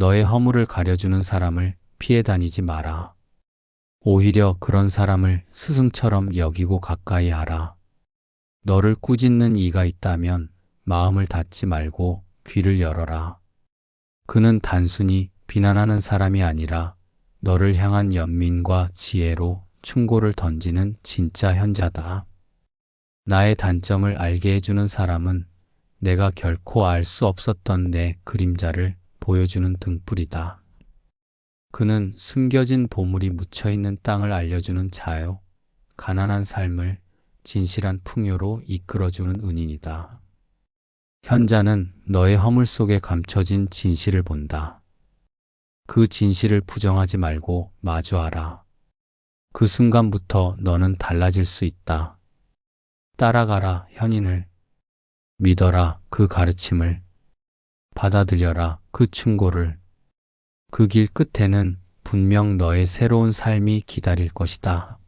너의 허물을 가려주는 사람을 피해 다니지 마라. 오히려 그런 사람을 스승처럼 여기고 가까이 하라. 너를 꾸짖는 이가 있다면 마음을 닫지 말고 귀를 열어라. 그는 단순히 비난하는 사람이 아니라 너를 향한 연민과 지혜로 충고를 던지는 진짜 현자다. 나의 단점을 알게 해주는 사람은 내가 결코 알 수 없었던 내 그림자를 보여주는 등불이다. 그는 숨겨진 보물이 묻혀 있는 땅을 알려주는 자요. 가난한 삶을 진실한 풍요로 이끌어주는 은인이다. 현자는 너의 허물 속에 감춰진 진실을 본다. 그 진실을 부정하지 말고 마주하라. 그 순간부터 너는 달라질 수 있다. 따라가라, 현인을. 믿어라, 그 가르침을. 받아들여라, 그 충고를. 그 길 끝에는 분명 너의 새로운 삶이 기다릴 것이다.